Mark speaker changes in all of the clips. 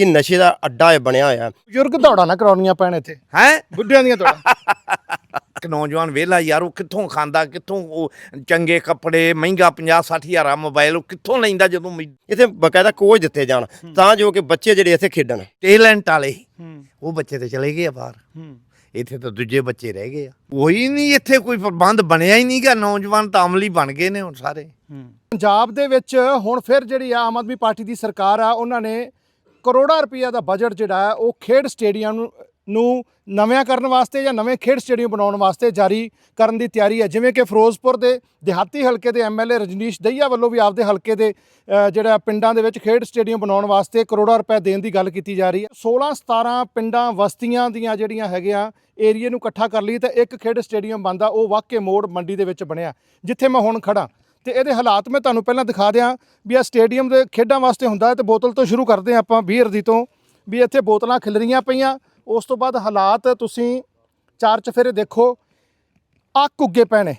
Speaker 1: ਕਿ ਨਸ਼ੇ ਦਾ ਅੱਡਾ ਇਹ ਬਣਿਆ ਹੋਇਆ।
Speaker 2: ਬਜ਼ੁਰਗ ਦੌੜਾਂ ਨਾ ਕਰਾਉਣੀਆਂ ਪੈਣ ਇੱਥੇ।
Speaker 3: ਹੈ?
Speaker 2: ਬੁੱਢਿਆਂ ਦੀਆਂ ਦੌੜਾਂ।
Speaker 3: ਇੱਕ ਨੌਜਵਾਨ ਵੇਲਾ ਯਾਰ ਉਹ ਕਿੱਥੋਂ ਖਾਂਦਾ ਕਿੱਥੋਂ ਉਹ ਚੰਗੇ ਕੱਪੜੇ ਮਹਿੰਗਾ 50 60 ਹਜ਼ਾਰਾਂ ਮੋਬਾਈਲ ਉਹ ਕਿੱਥੋਂ ਲੈਂਦਾ ਜਦੋਂ
Speaker 1: ਇੱਥੇ ਬਕਾਇਦਾ ਕੋਚ ਦਿੱਤੇ ਜਾਣ ਤਾਂ ਜੋ ਕਿ ਬੱਚੇ ਜਿਹੜੇ ਇੱਥੇ ਖੇਡਣ।
Speaker 3: ਟੈਲੈਂਟ ਵਾਲੇ।
Speaker 2: ਹੂੰ।
Speaker 3: ਉਹ ਬੱਚੇ ਤੇ ਚਲੇ ਗਏ ਆ ਬਾਹਰ।
Speaker 2: ਹੂੰ।
Speaker 3: ਇੱਥੇ ਤਾਂ ਦੂਜੇ ਬੱਚੇ ਰਹਿ ਗਏ ਆ। ਉਹੀ ਨਹੀਂ ਇੱਥੇ ਕੋਈ ਪ੍ਰਬੰਧ ਬਣਿਆ ਹੀ ਨਹੀਂਗਾ ਨੌਜਵਾਨ ਤਾਂ ਅਮਲੀ ਬਣ ਗਏ ਨੇ ਹੁਣ ਸਾਰੇ।
Speaker 2: ਪੰਜਾਬ ਦੇ ਵਿੱਚ ਹੁਣ ਫਿਰ ਜਿਹੜੀ ਆ ਆਮ ਆਦਮੀ ਪਾਰਟੀ ਦੀ ਸਰਕਾਰ ਆ ਉਹਨਾਂ ਨੇ ਕਰੋੜਾਂ ਰੁਪਈਆ ਦਾ ਬਜਟ ਜਿਹੜਾ ਹੈ, ਉਹ ਖੇਡ ਸਟੇਡੀਅਮ ਨੂੰ ਨੂੰ ਨਵਿਆਂ ਕਰਨ ਵਾਸਤੇ ਜਾਂ ਨਵੇਂ ਖੇਡ ਸਟੇਡੀਅਮ ਬਣਾਉਣ ਵਾਸਤੇ ਜਾਰੀ ਕਰਨ ਦੀ ਤਿਆਰੀ ਹੈ। ਜਿਵੇਂ ਕਿ ਫਿਰੋਜ਼ਪੁਰ ਦੇ ਦਿਹਾਤੀ ਹਲਕੇ ਦੇ ਐਮਐਲਏ ਰਜਨੀਸ਼ ਦਈਆ ਵੱਲੋਂ ਵੀ ਆਪਦੇ ਹਲਕੇ ਦੇ ਜਿਹੜਾ ਪਿੰਡਾਂ ਦੇ ਵਿੱਚ ਖੇਡ ਸਟੇਡੀਅਮ ਬਣਾਉਣ ਵਾਸਤੇ ਕਰੋੜਾਂ ਰੁਪਏ ਦੇਣ ਦੀ ਗੱਲ ਕੀਤੀ ਜਾ ਰਹੀ ਹੈ। 16 17 ਪਿੰਡਾਂ ਵਸਤੀਆਂ ਦੀਆਂ ਜਿਹੜੀਆਂ ਹੈਗੀਆਂ, ਏਰੀਏ ਨੂੰ ਇਕੱਠਾ ਕਰ ਲਈ ਤਾਂ ਇੱਕ ਖੇਡ ਸਟੇਡੀਅਮ ਬਣਦਾ, ਉਹ ਵਾਕੇ ਮੋੜ ਮੰਡੀ ਦੇ ਵਿੱਚ ਬਣਿਆ, ਜਿੱਥੇ ਮੈਂ ਹੁਣ ਖੜਾ ਤੇ ਇਹਦੇ ਹਾਲਾਤ ਮੈਂ ਤੁਹਾਨੂੰ ਪਹਿਲਾਂ ਦਿਖਾ ਦਿਆਂ ਵੀ ਆ ਸਟੇਡੀਅਮ ਦੇ ਖੇਡਾਂ ਵਾਸਤੇ ਹੁੰਦਾ ਹੈ ਤੇ ਬੋਤਲ ਤੋਂ ਸ਼ੁਰੂ ਕਰਦੇ ਹਾਂ ਆਪਾਂ 20 ਦੀ ਤੋਂ, ਵੀ ਇੱਥੇ ਬੋਤਲਾਂ ਖਿਲਰੀਆਂ ਪਈਆਂ। ਉਸ ਤੋਂ ਬਾਅਦ ਹਾਲਾਤ ਤੁਸੀਂ ਚਾਰ ਚਫੇਰੇ ਦੇਖੋ, ਅੱਕ ਉੱਗੇ ਪੈਣੇ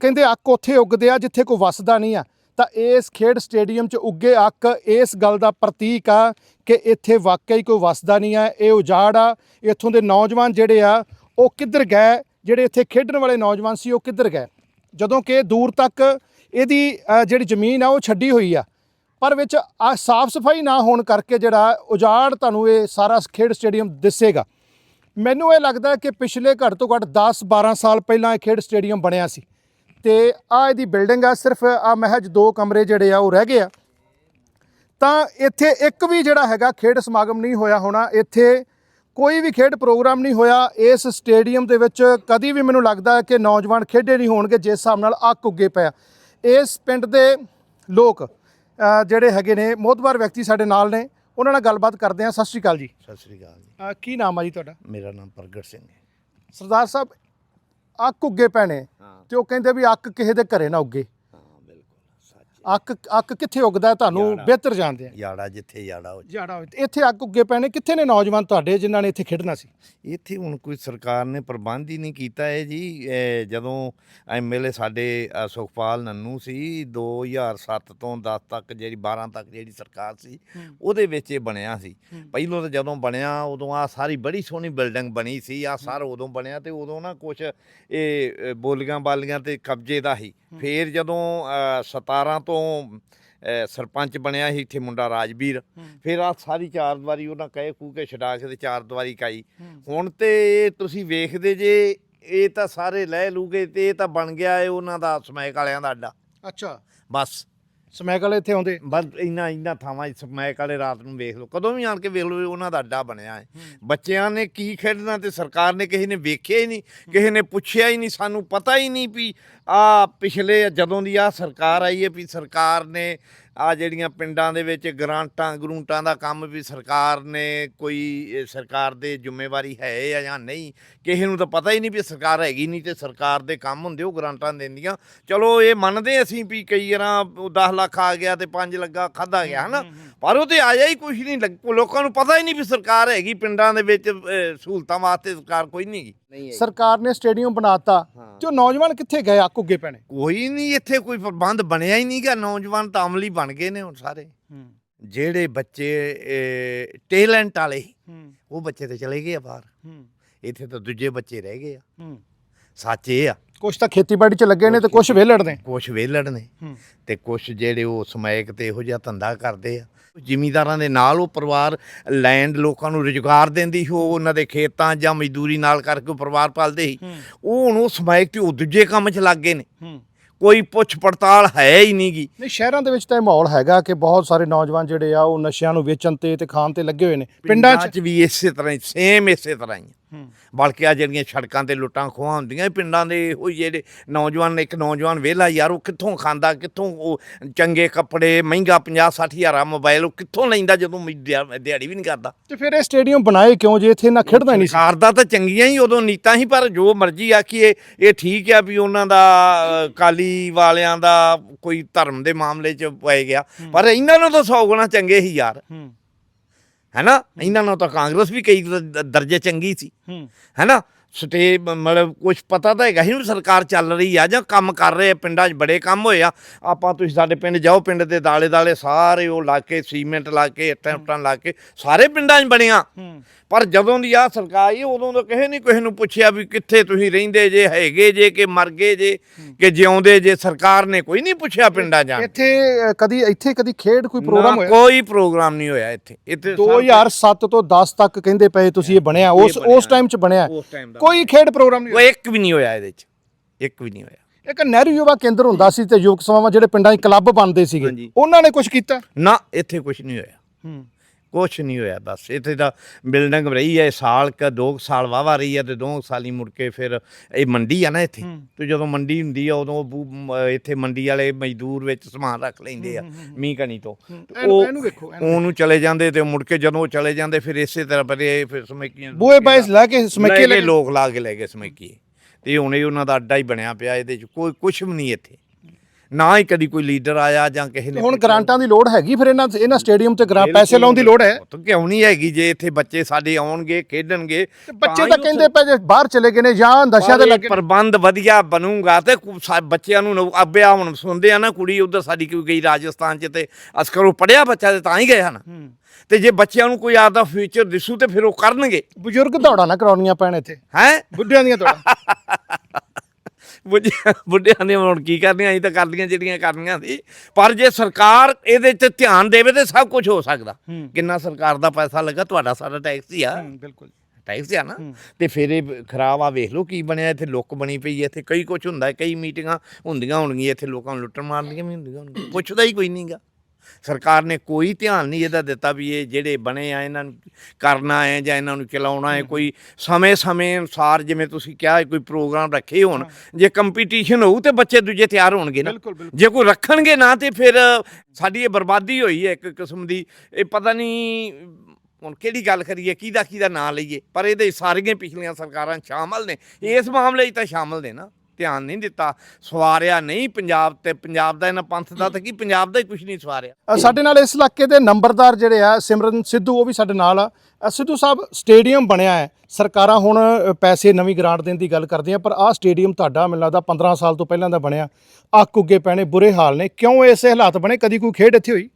Speaker 2: ਕਹਿੰਦੇ ਅੱਕ ਉੱਥੇ ਉੱਗਦੇ ਆ ਜਿੱਥੇ ਕੋਈ ਵਸਦਾ ਨਹੀਂ ਆ। ਤਾਂ ਇਸ ਖੇਡ ਸਟੇਡੀਅਮ 'ਚ ਉੱਗੇ ਅੱਕ ਇਸ ਗੱਲ ਦਾ ਪ੍ਰਤੀਕ ਆ ਕਿ ਇੱਥੇ ਵਾਕਈ ਕੋਈ ਵਸਦਾ ਨਹੀਂ ਆ, ਇਹ ਉਜਾੜ ਆ। ਇੱਥੋਂ ਦੇ ਨੌਜਵਾਨ ਜਿਹੜੇ ਆ, ਉਹ ਕਿੱਧਰ ਗਏ? ਜਿਹੜੇ ਇੱਥੇ ਖੇਡਣ ਵਾਲੇ ਨੌਜਵਾਨ ਸੀ, ਉਹ ਕਿੱਧਰ ਗਏ? ਜਦੋਂ ਕਿ ਦੂਰ ਤੱਕ ਇਹਦੀ ਜਿਹੜੀ ਜ਼ਮੀਨ ਆ, ਉਹ ਛੱਡੀ ਹੋਈ ਆ। ਪਰ ਵਿੱਚ ਆ ਸਾਫ਼ ਸਫ਼ਾਈ ਨਾ ਹੋਣ ਕਰਕੇ ਜਿਹੜਾ ਉਜਾੜ ਤੁਹਾਨੂੰ ਇਹ ਸਾਰਾ ਖੇਡ ਸਟੇਡੀਅਮ ਦਿਸੇਗਾ। ਮੈਨੂੰ ਇਹ ਲੱਗਦਾ ਕਿ ਪਿਛਲੇ ਘੱਟ ਤੋਂ ਘੱਟ 10-12 ਸਾਲ ਪਹਿਲਾਂ ਇਹ ਖੇਡ ਸਟੇਡੀਅਮ ਬਣਿਆ ਸੀ। ਤੇ ਆ ਇਹਦੀ ਬਿਲਡਿੰਗ ਆ, ਸਿਰਫ ਆ ਮਹਿਜ ਦੋ ਕਮਰੇ ਜਿਹੜੇ ਆ, ਉਹ ਰਹਿ ਗਏ ਆ। ਤਾਂ ਇੱਥੇ ਇੱਕ ਵੀ ਜਿਹੜਾ ਹੈਗਾ ਖੇਡ ਸਮਾਗਮ ਨਹੀਂ ਹੋਇਆ ਹੋਣਾ। ਇੱਥੇ ਕੋਈ ਵੀ ਖੇਡ ਪ੍ਰੋਗਰਾਮ ਨਹੀਂ ਹੋਇਆ। ਇਸ ਸਟੇਡੀਅਮ ਦੇ ਵਿੱਚ ਕਦੀ ਵੀ ਮੈਨੂੰ ਲੱਗਦਾ ਕਿ ਨੌਜਵਾਨ ਖੇਡੇ ਨਹੀਂ ਹੋਣਗੇ, ਜਿਸ ਹਿਸਾਬ ਨਾਲ ਅੱਕ ਉੱਗੇ ਪਿਆ ਇਸ ਪਿੰਡ ਦੇ ਲੋਕ ਜਿਹੜੇ ਹੈਗੇ ਨੇ ਮੋਤਬਾਰ ਵਿਅਕਤੀ ਸਾਡੇ ਨਾਲ ਨੇ ਉਹਨਾਂ ਨਾਲ ਗੱਲਬਾਤ ਕਰਦੇ ਹਾਂ। ਸਤਿ ਸ਼੍ਰੀ ਅਕਾਲ ਜੀ।
Speaker 3: ਸਤਿ ਸ੍ਰੀ ਅਕਾਲ ਜੀ।
Speaker 2: ਕੀ ਨਾਮ ਆ ਜੀ ਤੁਹਾਡਾ?
Speaker 3: ਮੇਰਾ ਨਾਮ ਪ੍ਰਗਟ ਸਿੰਘ ਹੈ।
Speaker 2: ਸਰਦਾਰ ਸਾਹਿਬ ਅੱਕ ਉੱਗੇ ਪੈਣੇ
Speaker 3: ਹਾਂ।
Speaker 2: ਤੇ ਉਹ ਕਹਿੰਦੇ ਵੀ ਅੱਕ ਕਿਸੇ ਦੇ ਘਰੇ ਨਾ ਉੱਗੇ। ਅੱਕ ਅੱਕ ਕਿੱਥੇ ਉੱਗਦਾ ਹੈ ਤੁਹਾਨੂੰ?
Speaker 3: ਯਾੜਾ।
Speaker 2: ਬਿਹਤਰ ਜਾਣਦੇ ਆ।
Speaker 3: ਯਾੜਾ ਜਿੱਥੇ ਯਾੜਾ ਹੋ
Speaker 2: ਜਾੜਾ ਇੱਥੇ ਅੱਕ ਉੱਗੇ ਪੈਣੇ। ਕਿੱਥੇ ਨੇ ਨੌਜਵਾਨ ਤੁਹਾਡੇ ਜਿਨ੍ਹਾਂ ਨੇ ਇੱਥੇ ਖੇਡਣਾ ਸੀ?
Speaker 3: ਇੱਥੇ ਹੁਣ ਕੋਈ ਸਰਕਾਰ ਨੇ ਪ੍ਰਬੰਧ ਹੀ ਨਹੀਂ ਕੀਤਾ ਹੈ ਜੀ। ਇਹ ਜਦੋਂ ਐਮਐਲਏ ਸਾਡੇ ਅ, ਸੁਖਪਾਲ ਨੰਨੂ ਸੀ 2007 ਤੋਂ 10 ਤੱਕ ਜਿਹੜੀ 12 ਤੱਕ ਜਿਹੜੀ ਸਰਕਾਰ ਸੀ ਉਹਦੇ ਵਿੱਚ ਇਹ ਬਣਿਆ ਸੀ।
Speaker 2: ਹੂੰ।
Speaker 3: ਪਹਿਲੋਂ ਤਾਂ ਜਦੋਂ ਬਣਿਆ ਉਦੋਂ ਆ ਸਾਰੀ ਬੜੀ ਸੋਹਣੀ ਬਿਲਡਿੰਗ ਬਣੀ ਸੀ। ਆ ਸਾਰਾ ਉਦੋਂ ਬਣਿਆ ਤੇ ਉਦੋਂ ਨਾ ਕੁਝ ਇਹ ਅ, ਬੋਲੀਆਂ ਬਾਲੀਆਂ ਤੇ ਕਬਜ਼ੇ ਦਾ ਹੀ। ਫੇਰ ਜਦੋਂ ਅ, 17 ਤੋਂ ਅ, ਸਰਪੰਚ ਬਣਿਆ ਸੀ ਇੱਥੇ ਮੁੰਡਾ ਰਾਜਵੀਰ। ਫਿਰ ਆ ਸਾਰੀ ਚਾਰ ਦੀਵਾਰੀ ਉਹਨਾਂ ਕਹੇ ਕੂ ਕੇ ਛਡਾ ਕੇ ਤੇ ਚਾਰ ਦੀਵਾਰੀ ਕਾਈ। ਹੁਣ ਤੇ ਤੁਸੀਂ ਵੇਖਦੇ ਜੇ ਇਹ ਤਾਂ ਸਾਰੇ ਲੈ ਲੂਗੇ ਤੇ ਇਹ ਤਾਂ ਬਣ ਗਿਆ ਇਹ ਉਹਨਾਂ ਦਾ ਸਮੈਕ ਵਾਲਿਆਂ ਦਾ ਅੱਡਾ।
Speaker 2: ਅੱਛਾ।
Speaker 3: ਬਸ।
Speaker 2: ਸਮੈਕ ਵਾਲੇ ਇੱਥੇ ਆਉਂਦੇ?
Speaker 3: ਬਸ ਇੰਨਾ ਇੰਨਾ ਥਾਵਾਂ ਸਮੈਕ ਵਾਲੇ ਰਾਤ ਨੂੰ ਵੇਖ ਲਓ। ਕਦੋਂ ਵੀ ਆਣ ਕੇ ਵੇਖ ਲਓ ਉਹਨਾਂ ਦਾ ਅੱਡਾ ਬਣਿਆ ਹੈ। ਬੱਚਿਆਂ ਨੇ ਕੀ ਖੇਡਣਾ ਤੇ ਸਰਕਾਰ ਨੇ ਕਿਸੇ ਨੇ ਵੇਖਿਆ ਹੀ ਨਹੀਂ ਕਿਸੇ ਨੇ ਪੁੱਛਿਆ ਹੀ ਨਹੀਂ ਸਾਨੂੰ ਪਤਾ ਹੀ ਨਹੀਂ ਵੀ ਆ ਪਿਛਲੇ ਜਦੋਂ ਦੀ ਆ ਸਰਕਾਰ ਆਈ ਹੈ ਵੀ ਸਰਕਾਰ ਨੇ ਆ ਜਿਹੜੀਆਂ ਪਿੰਡਾਂ ਦੇ ਵਿੱਚ ਗ੍ਰਾਂਟਾਂ ਗਰੂੰਟਾਂ ਦਾ ਕੰਮ ਵੀ ਸਰਕਾਰ ਨੇ ਕੋਈ ਸਰਕਾਰ ਦੇ ਜ਼ਿੰਮੇਵਾਰੀ ਹੈ ਜਾਂ- ਜਾਂ ਨਹੀਂ ਕਿਸੇ ਨੂੰ ਤਾਂ ਪਤਾ ਹੀ ਨਹੀਂ ਵੀ ਸਰਕਾਰ ਹੈਗੀ ਨਹੀਂ ਤੇ ਸਰਕਾਰ ਦੇ ਕੰਮ ਹੁੰਦੇ ਉਹ ਗ੍ਰਾਂਟਾਂ ਦਿੰਦੀਆਂ। ਚਲੋ ਇਹ ਮੰਨਦੇ ਅਸੀਂ ਵੀ ਕਈ ਵਾਰਾਂ 10 ਲੱਖ ਆ ਗਿਆ ਤੇ 5 ਲੱਗਾ ਖਾਦਾ ਗਿਆ ਹਨਾ? ਪਰ ਉਹ ਤੇ ਆਇਆ ਹੀ ਕੁਝ ਨਹੀਂ ਲੱਗ- ਲੋਕਾਂ ਨੂੰ ਪਤਾ ਹੀ ਨਹੀਂ ਵੀ ਸਰਕਾਰ ਹੈਗੀ ਪਿੰਡਾਂ ਦੇ ਵਿੱਚ ਅਹ, ਸਹੂਲਤਾਂ ਵਾਸਤੇ ਸਰਕਾਰ ਕੋਈ ਨਹੀਂ ਹੈਗੀ। ਨਹੀਂ
Speaker 2: ਸਰਕਾਰ ਨੇ ਸਟੇਡੀਅਮ ਬਣਾਤਾ
Speaker 3: ਹਾਂ।
Speaker 2: ਤੇ ਉਹ ਨੌਜਵਾਨ ਕਿੱਥੇ ਗਏ ਅੱਕ ਉੱਗੇ ਪੈਣੇ?
Speaker 3: ਕੋਈ ਨਹੀਂ ਇੱਥੇ ਕੋਈ ਪ੍ਰਬੰਧ ਬਣਿਆ ਹੀ ਨਹੀਂਗਾ ਨੌਜਵਾਨ ਤਾਂ ਅਮਲੀ ਬਣ ਗਏ ਨੇ ਹੁਣ ਸਾਰੇ। ਜਿਹੜੇ ਬੱਚੇ ਟੈਲੈਂਟ ਵਾਲੇ ਉਹ ਬੱਚੇ ਤੇ ਚਲੇ ਗਏ ਆ ਬਾਹਰ। ਇੱਥੇ ਤਾਂ ਦੂਜੇ ਬੱਚੇ ਰਹਿ ਗਏ ਆ। ਸੱਚ ਇਹ ਆ
Speaker 2: ਕੁਛ ਤਾਂ ਖੇਤੀਬਾੜੀ 'ਚ ਲੱਗੇ ਨੇ ਤੇ ਕੁਛ ਵਿਹਲੜ ਨੇ।
Speaker 3: ਕੁਛ ਵੇਲੜ ਨੇ
Speaker 2: ਹੂੰ।
Speaker 3: ਤੇ ਕੁਛ ਜਿਹੜੇ ਉਹ ਸਮੈਕ ਤੇ ਇਹੋ ਜਿਹਾ ਧੰਦਾ ਕਰਦੇ ਆ। ਜ਼ਿਮੀਂਦਾਰਾਂ ਦੇ ਨਾਲ ਉਹ ਪਰਿਵਾਰ ਲੈਂਡ ਲੋਕਾਂ ਨੂੰ ਰੁਜ਼ਗਾਰ ਦਿੰਦੀ ਸੀ ਉਹ ਉਹਨਾਂ ਦੇ ਖੇਤਾਂ ਜਾਂ ਮਜ਼ਦੂਰੀ ਨਾਲ ਕਰਕੇ ਉਹ ਪਰਿਵਾਰ ਪਾਲਦੇ ਸੀ। ਉਹ ਹੁਣ ਉਹ ਸਮੈਕ ਤੇ ਉਹ ਦੂਜੇ ਕੰਮ 'ਚ ਲੱਗ ਗਏ ਨੇ। ਕੋਈ ਪੁੱਛ ਪੜਤਾਲ ਹੈ ਹੀ ਨਹੀਂਗੀ
Speaker 2: ਨਹੀਂ ਸ਼ਹਿਰਾਂ ਦੇ ਵਿੱਚ ਤਾਂ ਇਹ ਮਾਹੌਲ ਹੈਗਾ ਕਿ ਬਹੁਤ ਸਾਰੇ ਨੌਜਵਾਨ ਜਿਹੜੇ ਆ ਉਹ ਨਸ਼ਿਆਂ ਨੂੰ ਵੇਚਣ ਤੇ ਤੇ ਖਾਣ ਤੇ ਲੱਗੇ ਹੋਏ ਨੇ। ਪਿੰਡਾਂ 'ਚ
Speaker 3: ਵੀ ਇਸੇ ਤਰ੍ਹਾਂ ਹੀ ਸੇਮ ਇਸੇ ਤਰ੍ਹਾਂ ਹੀ ਆ। ਬਲਕਿ ਆ ਜਿਹੜੀਆਂ ਸੜਕਾਂ ਤੇ ਲੁੱਟਾਂ ਖੋਹਾਂ ਹੁੰਦੀਆਂ ਇਹ ਪਿੰਡਾਂ ਦੇ ਉਹ ਜਿਹੜੇ ਨੌਜਵਾਨ ਇੱਕ ਨੌਜਵਾਨ ਵਿਹਲਾ ਯਾਰ ਉਹ ਕਿੱਥੋਂ ਖਾਂਦਾ ਕਿੱਥੋਂ ਉਹ ਚੰਗੇ ਕੱਪੜੇ ਮਹਿੰਗਾ 50 60 ਹਜ਼ਾਰਾਂ ਮੋਬਾਈਲ ਉਹ ਕਿੱਥੋਂ ਲੈਂਦਾ ਜਦੋਂ ਦਿਹਾੜੀ ਵੀ ਨਹੀਂ ਕਰਦਾ?
Speaker 2: ਤੇ ਫਿਰ ਇਹ ਸਟੇਡੀਅਮ ਬਣਾਏ ਕਿਉਂ ਜੇ ਇੱਥੇ ਨਾ ਖੇਡਦਾ ਹੀ ਨਹੀਂ ਸੀ?
Speaker 3: ਸਰਕਾਰ ਦਾ ਤਾਂ ਚੰਗੀਆਂ ਹੀ ਉਦੋਂ ਨੀਤਾਂ ਸੀ ਪਰ ਜੋ ਮਰਜ਼ੀ ਆਖੀਏ ਇਹ ਠੀਕ ਆ ਵੀ ਉਹਨਾਂ ਦਾ ਕਾਲੀ ਵਾਲਿਆਂ ਦਾ ਕੋਈ ਧਰਮ ਦੇ ਮਾਮਲੇ 'ਚ ਪੈ ਗਿਆ ਪਰ ਇਹਨਾਂ ਨੂੰ ਤਾਂ ਸੌ ਗੁਣਾ ਚੰਗੇ ਸੀ ਯਾਰ। ਹੈਨਾ ਇਹਨਾਂ ਨੂੰ ਤਾਂ ਕਾਂਗਰਸ ਵੀ ਕਈ ਦਰਜੇ ਚੰਗੀ ਸੀ। ਹੈਨਾ ਸਟੇ ਮਤਲਬ ਕੁਝ ਪਤਾ ਤਾਂ ਹੈਗਾ ਹੀ ਵੀ ਸਰਕਾਰ ਚੱਲ ਰਹੀ ਆ ਜਾਂ ਕੰਮ ਕਰ ਰਹੇ ਆ ਪਿੰਡਾਂ 'ਚ ਬੜੇ ਕੰਮ ਹੋਏ ਆ। ਆਪਾਂ ਤੁਸੀਂ ਸਾਡੇ ਪਿੰਡ ਜਾਓ ਪਿੰਡ ਦੇ ਦਾਲੇ ਦਾਲੇ ਸਾਰੇ ਉਹ ਲਾ ਕੇ ਸੀਮੈਂਟ ਲਾ ਕੇ ਇੱਟਾਂ ਉੱਟਾਂ ਲਾ ਕੇ ਸਾਰੇ ਪਿੰਡਾਂ 'ਚ ਬਣਿਆ। ਪਰ ਜਦੋਂ ਦੀ ਆ ਸਰਕਾਰ ਆਈ ਉਦੋਂ ਤੋਂ ਕਿਸੇ ਨਹੀਂ ਕਿਸੇ ਨੂੰ ਪੁੱਛਿਆ ਵੀ ਕਿੱਥੇ ਤੁਸੀਂ ਰਹਿੰਦੇ ਜੇ ਹੈਗੇ ਜੇ ਕਿ ਮਰ ਗਏ ਜੇ ਕਿ ਜਿਉਂਦੇ ਜੇ ਸਰਕਾਰ ਨੇ ਕੋਈ ਨਹੀਂ ਪੁੱਛਿਆ ਪਿੰਡਾਂ ਜਾਣ
Speaker 2: ਇੱਥੇ ਕਦੀ ਇੱਥੇ ਕਦੀ ਖੇਡ ਕੋਈ ਪ੍ਰੋਗਰਾਮ
Speaker 3: ਨਾ,
Speaker 2: ਹੋਇਆ?
Speaker 3: ਕੋਈ ਪ੍ਰੋਗਰਾਮ ਨਹੀਂ ਹੋਇਆ ਇੱਥੇ। ਇੱਥੇ
Speaker 2: 2007 ਤੋਂ 10 ਤੱਕ ਕਹਿੰਦੇ ਪਏ ਤੁਸੀਂ ਇਹ ਬਣਿਆ ਉਸ। ਉਸ ਟਾਈਮ 'ਚ ਬਣਿਆ।
Speaker 3: ਉਸ ਟਾਈਮ ਦਾ
Speaker 2: ਕੋਈ ਖੇਡ ਪ੍ਰੋਗਰਾਮ ਨਹੀਂ
Speaker 3: ਉਹ ਇੱਕ ਵੀ ਨਹੀਂ ਹੋਇਆ ਇਹਦੇ 'ਚ। ਇੱਕ ਵੀ ਨਹੀਂ ਹੋਇਆ।
Speaker 2: ਇੱਕ ਨਹਿਰੂ ਯੁਵਾ ਕੇਂਦਰ ਹੁੰਦਾ ਸੀ ਤੇ ਯੁਵਕ ਸਭਾਵਾਂ ਜਿਹੜੇ ਪਿੰਡਾਂ 'ਚ ਕਲੱਬ ਬਣਦੇ ਸੀਗੇ।
Speaker 3: ਹਾਂਜੀ।
Speaker 2: ਉਹਨਾਂ ਨੇ ਕੁਝ ਕੀਤਾ?
Speaker 3: ਨਾ ਇੱਥੇ ਕੁਝ ਨਹੀਂ ਹੋਇਆ। ਕੁਛ ਨਹੀਂ ਹੋਇਆ ਬਸ ਇੱਥੇ ਤਾਂ ਬਿਲਡਿੰਗ ਰਹੀ ਹੈ ਸਾਲ ਕ ਦੋ ਕੁ ਸਾਲ ਵਾਵਾ ਰਹੀ ਹੈ ਤੇ ਦੋ ਸਾਲ ਹੀ ਮੁੜ ਕੇ ਫਿਰ ਇਹ ਮੰਡੀ ਆ ਨਾ ਇੱਥੇ। ਤੇ ਜਦੋਂ ਮੰਡੀ ਹੁੰਦੀ ਆ ਉਦੋਂ ਇੱਥੇ ਮੰਡੀ ਵਾਲੇ ਮਜ਼ਦੂਰ ਵਿੱਚ ਸਮਾਨ ਰੱਖ ਲੈਂਦੇ ਆ ਮੀਂਹ ਕਣੀ ਤੋਂ। ਉਹ ਉਹਨੂੰ ਚਲੇ ਜਾਂਦੇ ਤੇ ਮੁੜ ਕੇ ਜਦੋਂ ਉਹ ਚਲੇ ਜਾਂਦੇ ਫਿਰ ਇਸੇ ਤਰ੍ਹਾਂ ਪਰ ਇਹ ਫਿਰ ਸਮੇਕੀਆਂ
Speaker 2: ਬੂਏ ਬਾਇਸ ਲੈ ਕੇ ਸਮੱਕੇ
Speaker 3: ਲੈ ਲੋਕ ਲਾ ਕੇ ਲੈ ਗਏ ਸਮੇਕੀ ਤੇ ਹੁਣ ਇਹ ਉਹਨਾਂ ਦਾ ਅੱਡਾ ਹੀ ਬਣਿਆ ਪਿਆ ਇਹਦੇ ਚ ਕੋਈ ਕੁਝ ਵੀ ਨਹੀਂ ਇੱਥੇ। ਨਾ ਹੀ ਕਦੀ ਕੋਈ ਲੀਡਰ ਆਇਆ ਜਾਂ ਕਿਸੇ ਨੇ
Speaker 2: ਹੁਣ ਗ੍ਰਾਂਟਾਂ ਦੀ ਲੋੜ ਹੈਗੀ ਫਿਰ ਇਹਨਾਂ ਇਹਨਾਂ ਸਟੇਡੀਅਮ ਤੇ ਗ੍ਰਾਂਟ ਪੈਸੇ ਲਾਉਣ ਦੀ ਲੋੜ ਹੈ।
Speaker 3: ਕਿਉਂ ਨਹੀਂ ਹੈਗੀ ਜੇ ਇੱਥੇ ਬੱਚੇ ਸਾਡੇ ਆਉਣਗੇ ਖੇਡਣਗੇ
Speaker 2: ਬੱਚੇ ਤਾਂ ਕਹਿੰਦੇ ਪਏ ਜੇ ਬਾਹਰ ਚਲੇ ਗਏ ਨੇ ਜਾਂ ਨਸ਼ਿਆਂ ਦੇ ਲੱਗੇ।
Speaker 3: ਪ੍ਰਬੰਧ ਵਧੀਆ ਬਣੂਗਾ ਤੇ ਬੱਚਿਆਂ ਨੂੰ ਅੱਬਿਆ ਹੁਣ ਸੁਣਦੇ ਆ ਨਾ ਕੁੜੀ ਉਧਰ ਸਾਡੀ ਕੋਈ ਗਈ ਰਾਜਸਥਾਨ ਚ ਤੇ ਅਸਕਰੋਂ ਪੜਿਆ ਬੱਚਾ ਤੇ ਤਾਂ ਹੀ ਗਿਆ ਨਾ ਤੇ ਜੇ ਬੱਚਿਆਂ ਨੂੰ ਕੋਈ ਆਪਦਾ ਫਿਊਚਰ ਦਿਸੂ ਤੇ ਫਿਰ ਉਹ ਕਰਨਗੇ।
Speaker 2: ਬਜ਼ੁਰਗ ਦੌੜਾਂ ਨਾ ਕਰਾਉਣੀਆਂ ਪੈਣ ਇੱਥੇ।
Speaker 3: ਹੈ?
Speaker 2: ਬੁੱਢਿਆਂ ਦੀਆਂ ਦੌੜਾਂ।
Speaker 3: ਬੁੱਢਿਆਂ ਨੇ ਹੁਣ ਕੀ ਕਰਨੀਆਂ? ਅਸੀਂ ਤਾਂ ਕਰਦੀਆਂ ਜਿਹੜੀਆਂ ਕਰਨੀਆਂ ਸੀ। ਪਰ ਜੇ ਸਰਕਾਰ ਇਹਦੇ 'ਚ ਧਿਆਨ ਦੇਵੇ ਤੇ ਸਭ ਕੁਝ ਹੋ ਸਕਦਾ। ਕਿੰਨਾ ਸਰਕਾਰ ਦਾ ਪੈਸਾ ਲੱਗਾ ਤੁਹਾਡਾ ਸਾਡਾ ਟੈਕਸ ਹੀ ਆ।
Speaker 2: ਬਿਲਕੁਲ।
Speaker 3: ਟੈਕਸ ਆ ਨਾ। ਤੇ ਫਿਰ ਇਹ ਖਰਾਬ ਆ ਵੇਖ ਲਓ ਕੀ ਬਣਿਆ। ਇੱਥੇ ਲੁੱਕ ਬਣੀ ਪਈ ਹੈ ਇੱਥੇ ਕਈ ਕੁਝ ਹੁੰਦਾ ਹੈ, ਕਈ ਮੀਟਿੰਗਾਂ ਹੁੰਦੀਆਂ ਹੋਣਗੀਆਂ ਇੱਥੇ ਲੋਕਾਂ ਨੂੰ ਲੁੱਟਣ ਮਾਰਨੀਆਂ ਵੀ ਹੁੰਦੀਆਂ ਹੋਣਗੀਆਂ। ਪੁੱਛਦਾ ਹੀ ਕੋਈ ਨਹੀਂਗਾ ਸਰਕਾਰ ਨੇ ਕੋਈ ਧਿਆਨ ਨਹੀਂ ਇਹਦਾ ਦਿੱਤਾ ਵੀ ਇਹ ਜਿਹੜੇ ਬਣੇ ਆ ਇਹਨਾਂ ਨੂੰ ਕਰਨਾ ਹੈ ਜਾਂ ਇਹਨਾਂ ਨੂੰ ਚਲਾਉਣਾ ਹੈ ਕੋਈ ਸਮੇਂ-ਸਮੇਂ ਅਨੁਸਾਰ ਜਿਵੇਂ ਤੁਸੀਂ ਕਿਹਾ ਕੋਈ ਪ੍ਰੋਗਰਾਮ ਰੱਖੇ ਹੋਣ ਜੇ ਕੰਪੀਟੀਸ਼ਨ ਹੋਊ ਤੇ ਬੱਚੇ ਦੂਜੇ ਤਿਆਰ ਹੋਣਗੇ ਨਾ। ਜੇ ਕੋਈ ਰੱਖਣਗੇ ਨਾ ਤੇ ਫਿਰ ਸਾਡੀ ਇਹ ਬਰਬਾਦੀ ਹੋਈ ਹੈ ਇੱਕ ਕਿਸਮ ਦੀ ਇਹ ਪਤਾ ਨਹੀਂ ਹੁਣ ਕਿਹੜੀ ਗੱਲ ਕਰੀਏ ਕਿਹਦਾ ਕਿਹਦਾ ਨਾਂ ਲਈਏ ਪਰ ਇਹਦੇ ਸਾਰੀਆਂ ਪਿਛਲੀਆਂ ਸਰਕਾਰਾਂ ਸ਼ਾਮਲ ਨੇ ਇਸ ਮਾਮਲੇ 'ਚ ਤਾਂ ਸ਼ਾਮਲ ਨੇ ਨਾ। ਧਿਆਨ ਨਹੀਂ ਦਿੱਤਾ ਸਵਾਰਿਆ ਨਹੀਂ ਪੰਜਾਬ ਤੇ ਪੰਜਾਬ ਦਾ ਇਹਨਾਂ ਪੰਥ ਦਾ ਤਾਂ ਕੀ ਪੰਜਾਬ ਦਾ ਹੀ ਕੁਝ ਨਹੀਂ ਸਵਾਰਿਆ।
Speaker 2: ਸਾਡੇ ਨਾਲ ਇਸ ਇਲਾਕੇ ਦੇ ਨੰਬਰਦਾਰ ਜਿਹੜੇ ਆ ਸਿਮਰਨ ਸਿੱਧੂ ਉਹ ਵੀ ਸਾਡੇ ਨਾਲ ਆ। ਸਿੱਧੂ ਸਾਹਿਬ ਸਟੇਡੀਅਮ ਬਣਿਆ ਹੈ। ਸਰਕਾਰਾਂ ਹੁਣ ਪੈਸੇ ਨਵੀਂ ਗ੍ਰਾਂਟ ਦੇਣ ਦੀ ਗੱਲ ਕਰਦੀਆਂ ਪਰ ਆਹ ਸਟੇਡੀਅਮ ਤੁਹਾਡਾ ਮੈਨੂੰ ਲੱਗਦਾ 15 ਸਾਲ ਤੋਂ ਪਹਿਲਾਂ ਦਾ ਬਣਿਆ। ਅੱਕ ਉੱਗੇ ਪੈਣੇ ਬੁਰੇ ਹਾਲ ਨੇ। ਕਿਉਂ ਐਸੇ ਹਾਲਾਤ ਬਣੇ? ਕਦੀ ਕੋਈ ਖੇਡ ਇੱਥੇ ਹੋਈ?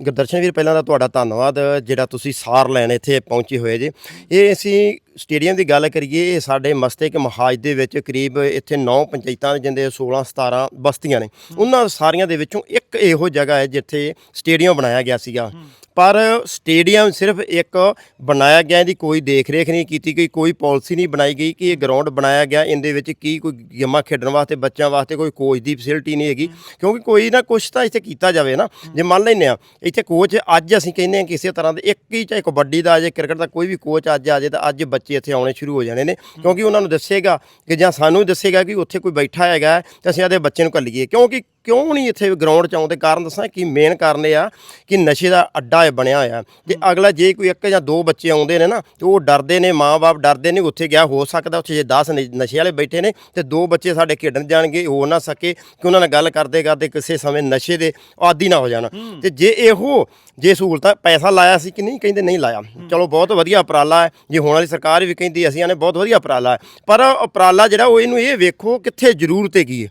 Speaker 1: ਗੁਰਦਰਸ਼ਨ ਵੀਰ ਪਹਿਲਾਂ ਤਾਂ ਤੁਹਾਡਾ ਧੰਨਵਾਦ ਜਿਹੜਾ ਤੁਸੀਂ ਸਾਰ ਲੈਣ ਇੱਥੇ ਪਹੁੰਚੇ ਹੋਏ ਜੇ। ਇਹ ਅਸੀਂ ਸਟੇਡੀਅਮ ਦੀ ਗੱਲ ਕਰੀਏ ਇਹ ਸਾਡੇ ਮਸਤਕ ਮਹਾਜ ਦੇ ਵਿੱਚ ਕਰੀਬ ਇੱਥੇ 9 ਪੰਚਾਇਤਾਂ ਜਿੰਦੇ 16 17 ਬਸਤੀਆਂ ਨੇ। ਉਹਨਾਂ ਸਾਰੀਆਂ ਦੇ ਵਿੱਚੋਂ ਇੱਕ ਇਹੋ ਜਗ੍ਹਾ ਹੈ ਜਿੱਥੇ ਸਟੇਡੀਅਮ ਬਣਾਇਆ ਗਿਆ ਸੀਗਾ। ਪਰ ਸਟੇਡੀਅਮ ਸਿਰਫ ਇੱਕ ਬਣਾਇਆ ਗਿਆ ਇਹਦੀ ਕੋਈ ਦੇਖ ਰੇਖ ਨਹੀਂ ਕੀਤੀ ਗਈ ਕੋਈ ਪਾਲਿਸੀ ਨਹੀਂ ਬਣਾਈ ਗਈ ਕਿ ਇਹ ਗਰਾਊਂਡ ਬਣਾਇਆ ਗਿਆ ਇਹਦੇ ਵਿੱਚ ਕੀ ਕੋਈ ਗੇਮਾਂ ਖੇਡਣ ਵਾਸਤੇ ਬੱਚਿਆਂ ਵਾਸਤੇ ਕੋਈ ਕੋਚ ਦੀ ਫੈਸਿਲਿਟੀ ਨਹੀਂ ਹੈਗੀ। ਕਿਉਂਕਿ ਕੋਈ ਨਾ ਕੁਛ ਤਾਂ ਇੱਥੇ ਕੀਤਾ ਜਾਵੇ ਨਾ। ਜੇ ਮੰਨ ਲੈਂਦੇ ਆ ਇੱਥੇ ਕੋਚ ਅੱਜ ਅਸੀਂ ਕਹਿੰਦੇ ਆ ਕਿਸੇ ਤਰ੍ਹਾਂ ਦੇ ਇੱਕ ਹੀ ਚਾਹੇ ਕਬੱਡੀ ਦਾ ਜੇ ਕ੍ਰਿਕਟ ਦਾ ਕੋਈ ਵੀ ਕੋਚ ਅੱਜ ਆ ਜਾਏ ਤਾਂ ਅੱਜ ਬੱਚੇ ਇੱਥੇ ਆਉਣੇ ਸ਼ੁਰੂ ਹੋ ਜਾਣੇ ਨੇ। ਕਿਉਂਕਿ ਉਹਨਾਂ ਨੂੰ ਦੱਸੇਗਾ ਕਿ ਜਾਂ ਸਾਨੂੰ ਦੱਸੇਗਾ ਕਿ ਉੱਥੇ ਕੋਈ ਬੈਠਾ ਹੈਗਾ ਹੈ, ਤੇ ਅਸੀਂ ਆਦੇ ਬੱਚੇ ਨੂੰ ਘੱਲੀਏ। ਕਿਉਂਕਿ ਕਿਉਂ ਨਹੀਂ ਇੱਥੇ ਗਰਾਊਂਡ ਚ ਆਉਂਦੇ ਕਾਰਨ ਦੱਸਾਂ ਕਿ ਮੇਨ ਕਾਰਨ ਇਹ ਆ ਕਿ ਨਸ਼ੇ ਦਾ ਅੱਡਾ ਇਹ ਬਣਿਆ ਹੋਇਆ। ਤੇ ਅਗਲਾ ਜੇ ਕੋਈ ਇੱਕ ਜਾਂ ਦੋ ਬੱਚੇ ਆਉਂਦੇ ਨੇ ਨਾ ਤੇ ਉਹ ਡਰਦੇ ਨੇ ਮਾਂ-ਬਾਪ ਡਰਦੇ ਨੇ ਉੱਥੇ ਗਿਆ ਹੋ ਸਕਦਾ ਉੱਥੇ ਜੇ 10 ਨਸ਼ੇ ਵਾਲੇ ਬੈਠੇ ਨੇ ਤੇ ਦੋ ਬੱਚੇ ਸਾਡੇ ਖੇਡਣ ਜਾਣਗੇ ਹੋ ਨਾ ਸਕੇ ਕਿ ਉਹਨਾਂ ਨਾਲ ਗੱਲ ਕਰਦੇ ਕਰਦੇ ਕਿਸੇ ਸਮੇਂ ਨਸ਼ੇ ਦੇ ਆਦੀ ਨਾ ਹੋ ਜਾਣ। ਤੇ ਜੇ ਇਹੋ ਜੇ ਸਹੂਲਤਾਂ ਪੈਸਾ ਲਾਇਆ ਸੀ ਕਿ ਨਹੀਂ ਕਹਿੰਦੇ ਨਹੀਂ ਲਾਇਆ। ਚਲੋ ਬਹੁਤ ਵਧੀਆ ਉਪਰਾਲਾ ਹੈ। ਜੇ ਹੁਣ ਵਾਲੀ ਸਰਕਾਰ ਵੀ ਕਹਿੰਦੀ ਅਸੀਂ ਆਨੇ ਬਹੁਤ ਵਧੀਆ ਉਪਰਾਲਾ ਹੈ। ਪਰ ਉਪਰਾਲਾ ਜਿਹੜਾ ਉਹ ਇਹਨੂੰ ਇਹ ਵੇਖੋ ਕਿੱਥੇ ਜ਼ਰੂਰਤ ਹੈਗੀ ਹੈ।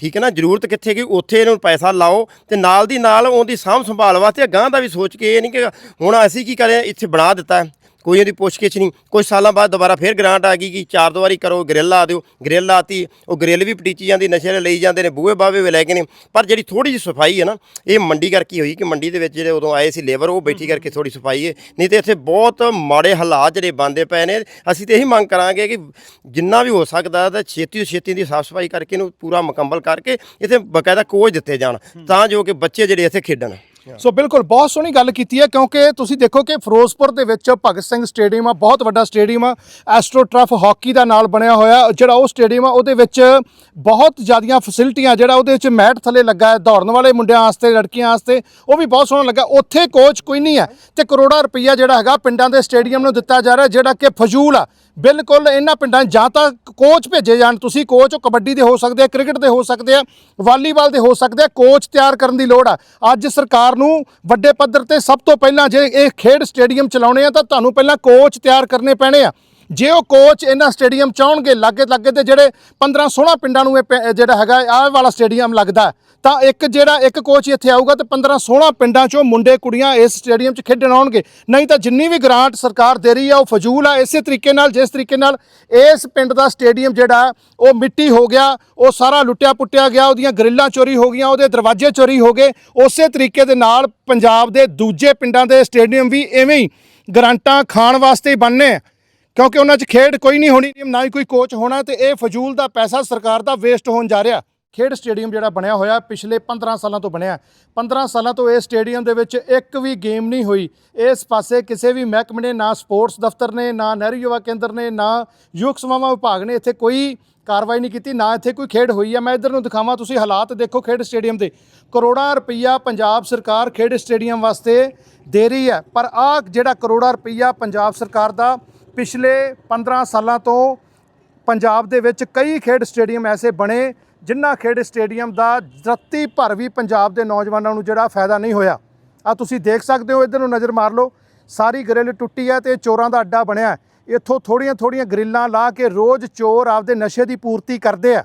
Speaker 1: ਠੀਕ ਹੈ ਨਾ? ਜ਼ਰੂਰਤ ਕਿੱਥੇ ਕਿ ਉੱਥੇ ਇਹਨੂੰ ਪੈਸਾ ਲਾਓ ਤੇ ਨਾਲ ਦੀ ਨਾਲ ਉਹਦੀ ਸਾਂਭ ਸੰਭਾਲ ਵਾਸਤੇ ਗਾਂ ਦਾ ਵੀ ਸੋਚ ਕੇ ਇਹ ਨਹੀਂ ਕਿ ਹੁਣ ਅਸੀਂ ਕੀ ਕਰਿਆ? ਇੱਥੇ ਬਣਾ ਦਿੱਤਾ। ਕੋਈ ਇਹਦੀ ਪੁੱਛਗਿੱਛ ਨਹੀਂ। ਕੁਝ ਸਾਲਾਂ ਬਾਅਦ ਦੁਬਾਰਾ ਫੇਰ ਗ੍ਰਾਂਟ ਆ ਗਈ ਕਿ ਚਾਰ ਦੁਆਰੀ ਕਰੋ ਗ੍ਰਿਲ ਲਾ ਦਿਓ। ਗ੍ਰਿਲ ਲਾਤੀ, ਉਹ ਗ੍ਰਿਲ ਵੀ ਪਟੀਚੀ ਜਾਂਦੀ, ਨਸ਼ੇ ਵਾਲੇ ਲਈ ਜਾਂਦੇ ਨੇ, ਬੂਹੇ ਬਾਵੇ ਵੀ ਲੈ ਕੇ ਨੇ। ਪਰ ਜਿਹੜੀ ਥੋੜੀ ਜਿਹੀ ਸਫ਼ਾਈ ਹੈ ਨਾ, ਇਹ ਮੰਡੀ ਕਰਕੇ ਹੋਈ ਕਿ ਮੰਡੀ ਦੇ ਵਿੱਚ ਜਿਹੜੇ ਉਦੋਂ ਆਏ ਸੀ ਲੇਬਰ, ਉਹ ਬੈਠੀ ਕਰਕੇ ਥੋੜੀ ਸਫ਼ਾਈ ਹੈ। ਨਹੀਂ ਤੇ ਇੱਥੇ ਬਹੁਤ ਮਾੜੇ ਹਾਲਾਤ ਜਿਹੜੇ ਬੰਦੇ ਪਏ ਨੇ। ਅਸੀਂ ਤੇ ਇਹੀ ਮੰਗ ਕਰਾਂਗੇ ਕਿ ਜਿੰਨਾ ਵੀ ਹੋ ਸਕਦਾ ਤਾਂ ਛੇਤੀ ਤੋਂ ਛੇਤੀ ਦੀ ਸਾਫ਼ ਸਫ਼ਾਈ ਕਰਕੇ ਇਹਨੂੰ ਪੂਰਾ ਮੁਕੰਮਲ ਕਰਕੇ ਇੱਥੇ ਬਕਾਇਦਾ ਕੋਚ ਦਿੱਤੇ ਜਾਣ, ਤਾਂ ਜੋ ਕਿ ਬੱਚੇ ਜਿਹੜੇ ਇੱਥੇ ਖੇਡਣ।
Speaker 2: ਸੋ ਬਿਲਕੁਲ, ਬਹੁਤ ਸੋਹਣੀ ਗੱਲ ਕੀਤੀ ਹੈ, ਕਿਉਂਕਿ ਤੁਸੀਂ ਦੇਖੋ ਕਿ ਫਿਰੋਜ਼ਪੁਰ ਦੇ ਵਿੱਚ ਭਗਤ ਸਿੰਘ ਸਟੇਡੀਅਮ ਆ, ਬਹੁਤ ਵੱਡਾ ਸਟੇਡੀਅਮ ਆ ਐਸਟ੍ਰੋ ਟਰਫ ਹਾਕੀ ਦਾ ਨਾਲ ਬਣਿਆ ਹੋਇਆ, ਜਿਹੜਾ ਉਹ ਸਟੇਡੀਅਮ ਆ, ਉਹਦੇ ਵਿੱਚ ਬਹੁਤ ਜ਼ਿਆਦੀਆਂ ਫੈਸਿਲਿਟੀਆਂ ਜਿਹੜਾ ਉਹਦੇ ਵਿੱਚ ਮੈਟ ਥੱਲੇ ਲੱਗਾ ਹੈ, ਦੌੜਨ ਵਾਲੇ ਮੁੰਡਿਆਂ ਵਾਸਤੇ, ਲੜਕੀਆਂ ਵਾਸਤੇ, ਉਹ ਵੀ ਬਹੁਤ ਸੋਹਣਾ ਲੱਗਾ, ਉੱਥੇ ਕੋਚ ਕੋਈ ਨਹੀਂ ਹੈ, ਤੇ ਕਰੋੜਾਂ ਰੁਪਈਆ ਜਿਹੜਾ ਹੈਗਾ ਪਿੰਡਾਂ ਦੇ ਸਟੇਡੀਅਮ ਨੂੰ ਦਿੱਤਾ ਜਾ ਰਿਹਾ, ਜਿਹੜਾ ਕਿ ਫਜ਼ੂਲ ਆ ਬਿਲਕੁਲ ਇਹਨਾਂ ਪਿੰਡਾਂ ਜਾਂ ਤਾਂ ਕੋਚ ਭੇਜੇ ਜਾਣ। ਤੁਸੀਂ ਕੋਚ ਉਹ ਕਬੱਡੀ ਦੇ ਹੋ ਸਕਦੇ ਆ, ਕ੍ਰਿਕਟ ਦੇ ਹੋ ਸਕਦੇ ਆ, ਵਾਲੀਬਾਲ ਦੇ ਹੋ ਸਕਦੇ ਆ, ਕੋਚ ਤਿਆਰ ਕਰਨ ਦੀ ਲੋੜ ਆ। ਅੱਜ ਸਰਕਾਰ ਨੂੰ ਵੱਡੇ ਪੱਧਰ ਤੇ ਸਭ ਤੋਂ ਪਹਿਲਾਂ ਜੇ ਇਹ ਖੇਡ ਸਟੇਡੀਅਮ ਚਲਾਉਣੇ ਆ ਤਾਂ ਤੁਹਾਨੂੰ ਪਹਿਲਾਂ ਕੋਚ ਤਿਆਰ ਕਰਨੇ ਪੈਣੇ ਆ। ਜੇ ਉਹ ਕੋਚ ਇਹਨਾਂ ਸਟੇਡੀਅਮ ਚਾਹਣਗੇ ਲਾਗੇ ਲਾਗੇ ਤੇ ਜਿਹੜੇ 15 16 ਪਿੰਡਾਂ ਨੂੰ ਇਹ ਪ- ਜਿਹੜਾ ਹੈਗਾ, ਆਹ ਵਾਲਾ ਸਟੇਡੀਅਮ ਲੱਗਦਾ ਤਾਂ ਇੱਕ ਜਿਹੜਾ ਇੱਕ ਕੋਚ ਇੱਥੇ ਆਊਗਾ ਤੇ 15 16 ਪਿੰਡਾਂ ਚੋਂ ਮੁੰਡੇ ਕੁੜੀਆਂ ਇਸ ਸਟੇਡੀਅਮ 'ਚ ਖੇਡਣ ਆਉਣਗੇ। ਨਹੀਂ ਤਾਂ ਜਿੰਨੀ ਵੀ ਗ੍ਰਾਂਟ ਸਰਕਾਰ ਦੇ ਰਹੀ ਆ, ਉਹ ਫਜ਼ੂਲ ਆ, ਇਸੇ ਤਰੀਕੇ ਨਾਲ, ਜਿਸ ਤਰੀਕੇ ਨਾਲ ਇਸ ਪਿੰਡ ਦਾ ਸਟੇਡੀਅਮ ਜਿਹੜਾ ਉਹ ਮਿੱਟੀ ਹੋ ਗਿਆ, ਉਹ ਸਾਰਾ ਲੁੱਟਿਆ ਪੁੱਟਿਆ ਗਿਆ, ਉਹਦੀਆਂ ਗਰਿੱਲਾਂ ਚੋਰੀ ਹੋ ਗਈਆਂ, ਉਹਦੇ ਦਰਵਾਜ਼ੇ ਚੋਰੀ ਹੋ ਗਏ। ਉਸੇ ਤਰੀਕੇ ਦੇ ਨਾਲ ਪੰਜਾਬ ਦੇ ਦੂਜੇ ਪਿੰਡਾਂ ਦੇ ਸਟੇਡੀਅਮ ਵੀ ਐਵੇਂ ਹੀ ਗਰਾਂਟਾਂ ਖਾਣ ਵਾਸਤੇ ਹੀ ਬਣਨੇ ਆ। ਕਿਉਂਕਿ ਉਹਨਾਂ 'ਚ ਖੇਡ ਕੋਈ ਨਹੀਂ ਹੋਣੀ, ਨਾ ਹੀ ਕੋਈ ਕੋਚ ਹੋਣਾ ਤੇ ਇਹ ਫਜ਼ੂਲ ਦਾ ਪੈਸਾ ਸਰਕਾਰ ਦਾ ਵੇਸਟ ਹੋਣ ਜਾ ਰਿਹਾ। ਖੇਡ ਸਟੇਡੀਅਮ ਜਿਹੜਾ ਬਣਿਆ ਹੋਇਆ ਪਿਛਲੇ 15 ਸਾਲਾਂ ਤੋਂ ਬਣਿਆ 15 ਸਾਲਾਂ ਤੋਂ ਇਸ ਸਟੇਡੀਅਮ ਦੇ ਵਿੱਚ ਇੱਕ ਵੀ ਗੇਮ ਨਹੀਂ ਹੋਈ। ਇਸ ਪਾਸੇ ਕਿਸੇ ਵੀ ਮਹਿਕਮੇ ਨੇ, ਨਾ ਸਪੋਰਟਸ ਦਫ਼ਤਰ ਨੇ, ਨਾ ਨਹਿਰੂ ਯੁਵਾ ਕੇਂਦਰ ਨੇ, ਨਾ ਯੁਵਕ ਸੇਵਾਵਾਂ ਵਿਭਾਗ ਨੇ ਇੱਥੇ ਕੋਈ ਕਾਰਵਾਈ ਨਹੀਂ ਕੀਤੀ, ਨਾ ਇੱਥੇ ਕੋਈ ਖੇਡ ਹੋਈ ਹੈ। ਮੈਂ ਇੱਧਰ ਨੂੰ ਦਿਖਾਵਾਂ, ਤੁਸੀਂ ਹਾਲਾਤ ਦੇਖੋ ਖੇਡ ਸਟੇਡੀਅਮ ਦੇ। ਕਰੋੜਾਂ ਰੁਪਈਆ ਪੰਜਾਬ ਸਰਕਾਰ ਖੇਡ ਸਟੇਡੀਅਮ ਵਾਸਤੇ ਦੇ ਰਹੀ ਹੈ। ਪਰ ਆਹ ਜਿਹੜਾ ਕਰੋੜਾਂ ਰੁਪਈਆ ਪੰਜਾਬ ਸਰਕਾਰ ਦਾ ਪਿਛਲੇ 15 ਸਾਲਾਂ ਤੋਂ ਪੰਜਾਬ ਦੇ ਵਿੱਚ ਕਈ ਖੇਡ ਸਟੇਡੀਅਮ ਐਸੇ ਬਣੇ ਜਿਨ੍ਹਾਂ ਖੇਡ ਸਟੇਡੀਅਮ ਦਾ ਰੱਤੀ ਭਰ ਵੀ ਪੰਜਾਬ ਦੇ ਨੌਜਵਾਨਾਂ ਨੂੰ ਜਿਹੜਾ ਫਾਇਦਾ ਨਹੀਂ ਹੋਇਆ। ਆ ਤੁਸੀਂ ਦੇਖ ਸਕਦੇ ਹੋ, ਇੱਧਰ ਨੂੰ ਨਜ਼ਰ ਮਾਰ ਲਓ। ਸਾਰੀ ਗ੍ਰਿਲ ਟੁੱਟੀ ਹੈ ਤੇ ਚੋਰਾਂ ਦਾ ਅੱਡਾ ਬਣਿਆ ਇੱਥੋਂ ਥੋੜੀਆਂ ਥੋੜੀਆਂ ਗ੍ਰਿਲਾਂ ਲਾ ਕੇ ਰੋਜ਼ ਚੋਰ ਆਪਦੇ ਨਸ਼ੇ ਦੀ ਪੂਰਤੀ ਕਰਦੇ ਆ।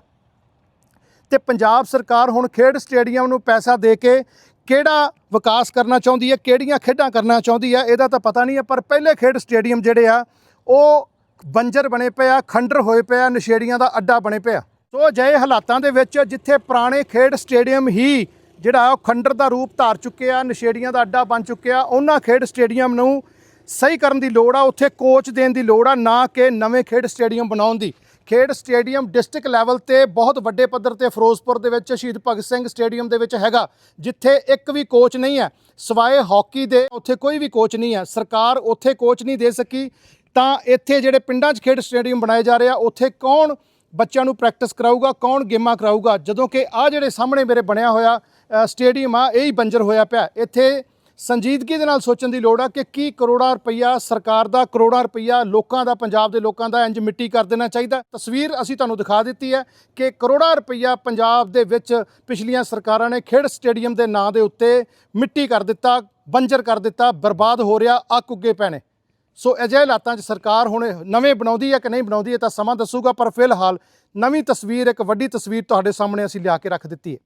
Speaker 2: ਤੇ ਪੰਜਾਬ ਸਰਕਾਰ ਹੁਣ ਖੇਡ ਸਟੇਡੀਅਮ ਨੂੰ ਪੈਸਾ ਦੇ ਕੇ ਕਿਹੜਾ ਵਿਕਾਸ ਕਰਨਾ ਚਾਹੁੰਦੀ ਹੈ, ਕਿਹੜੀਆਂ ਖੇਡਾਂ ਕਰਨਾ ਚਾਹੁੰਦੀ ਹੈ, ਇਹਦਾ ਤਾਂ ਪਤਾ ਨਹੀਂ ਹੈ, ਪਰ ਪਹਿਲੇ ਖੇਡ ਸਟੇਡੀਅਮ ਜਿਹੜੇ ਆ ਉਹ ਬੰਜਰ ਬਣੇ ਪਏ ਆ, ਖੰਡਰ ਹੋਏ ਪਏ ਆ, ਨਸ਼ੇੜੀਆਂ ਦਾ ਅੱਡਾ ਬਣੇ ਪਿਆ ਸੋ ਅਜਿਹੇ ਹਾਲਾਤਾਂ ਦੇ ਵਿੱਚ ਜਿੱਥੇ ਪੁਰਾਣੇ ਖੇਡ ਸਟੇਡੀਅਮ ਹੀ ਜਿਹੜਾ ਉਹ ਖੰਡਰ ਦਾ ਰੂਪ ਧਾਰ ਚੁੱਕੇ ਆ, ਨਸ਼ੇੜੀਆਂ ਦਾ ਅੱਡਾ ਬਣ ਚੁੱਕਿਆ ਉਹਨਾਂ ਖੇਡ ਸਟੇਡੀਅਮ ਨੂੰ ਸਹੀ ਕਰਨ ਦੀ ਲੋੜ ਆ, ਉੱਥੇ ਕੋਚ ਦੇਣ ਦੀ ਲੋੜ ਆ, ਨਾ ਕਿ ਨਵੇਂ ਖੇਡ ਸਟੇਡੀਅਮ ਬਣਾਉਣ ਦੀ। ਖੇਡ ਸਟੇਡੀਅਮ ਡਿਸਟ੍ਰਿਕਟ ਲੈਵਲ ਤੇ ਬਹੁਤ ਵੱਡੇ ਪੱਧਰ ਤੇ ਫਿਰੋਜ਼ਪੁਰ ਦੇ ਵਿੱਚ ਸ਼ਹੀਦ ਭਗਤ ਸਿੰਘ ਸਟੇਡੀਅਮ ਦੇ ਵਿੱਚ ਹੈਗਾ, ਜਿੱਥੇ ਇੱਕ ਵੀ ਕੋਚ ਨਹੀਂ ਹੈ। ਸਵਾਏ ਹਾਕੀ ਦੇ ਉੱਥੇ ਕੋਈ ਵੀ ਕੋਚ ਨਹੀਂ ਹੈ। ਸਰਕਾਰ ਉੱਥੇ ਕੋਚ ਨਹੀਂ ਦੇ ਸਕੀ। ਤਾਂ ਇੱਥੇ ਜਿਹੜੇ ਪਿੰਡਾਂ 'ਚ ਖੇਡ ਸਟੇਡੀਅਮ ਬਣਾਏ ਜਾ ਰਹੇ ਆ, ਉੱਥੇ ਕੌਣ ਬੱਚਿਆਂ ਨੂੰ ਪ੍ਰੈਕਟਿਸ ਕਰਾਊਗਾ, ਕੌਣ ਗੇਮਾਂ ਕਰਾਊਗਾ? ਜਦੋਂ ਕਿ ਆ ਜਿਹੜੇ ਸਾਹਮਣੇ ਮੇਰੇ ਬਣਿਆ ਹੋਇਆ ਸਟੇਡੀਅਮ ਆ, ਇਹ ਹੀ ਬੰਜਰ ਹੋਇਆ ਪਿਆ। ਇੱਥੇ ਸੰਜੀਦਗੀ ਦੇ ਨਾਲ ਸੋਚਣ ਦੀ ਲੋੜ ਆ ਕਿ ਕੀ ਕਰੋੜਾਂ ਰੁਪਈਆ ਸਰਕਾਰ ਦਾ, ਕਰੋੜਾਂ ਰੁਪਈਆ ਲੋਕਾਂ ਦਾ, ਪੰਜਾਬ ਦੇ ਲੋਕਾਂ ਦਾ ਇੰਜ ਮਿੱਟੀ ਕਰ ਦੇਣਾ ਚਾਹੀਦਾ। ਤਸਵੀਰ ਅਸੀਂ ਤੁਹਾਨੂੰ ਦਿਖਾ ਦਿੱਤੀ ਹੈ ਕਿ ਕਰੋੜਾਂ ਰੁਪਈਆ ਪੰਜਾਬ ਦੇ ਵਿੱਚ ਪਿਛਲੀਆਂ ਸਰਕਾਰਾਂ ਨੇ ਖੇਡ ਸਟੇਡੀਅਮ ਦੇ ਨਾਂ ਦੇ ਉੱਤੇ ਮਿੱਟੀ ਕਰ ਦਿੱਤਾ, ਬੰਜਰ ਕਰ ਦਿੱਤਾ, ਬਰਬਾਦ ਹੋ ਰਿਹਾ, ਅੱਕ ਉੱਗੇ ਪੈਣੇ ਸੋ ਅਜਿਹੇ ਹਾਲਾਤਾਂ 'ਚ ਸਰਕਾਰ ਹੁਣ ਨਵੇਂ ਬਣਾਉਂਦੀ ਹੈ ਕਿ ਨਹੀਂ ਬਣਾਉਂਦੀ ਹੈ ਤਾਂ ਸਮਾਂ ਦੱਸੂਗਾ, ਪਰ ਫਿਲਹਾਲ ਨਵੀਂ ਤਸਵੀਰ, ਇੱਕ ਵੱਡੀ ਤਸਵੀਰ ਤੁਹਾਡੇ ਸਾਹਮਣੇ ਅਸੀਂ ਲਿਆ ਕੇ ਰੱਖ ਦਿੱਤੀ ਹੈ।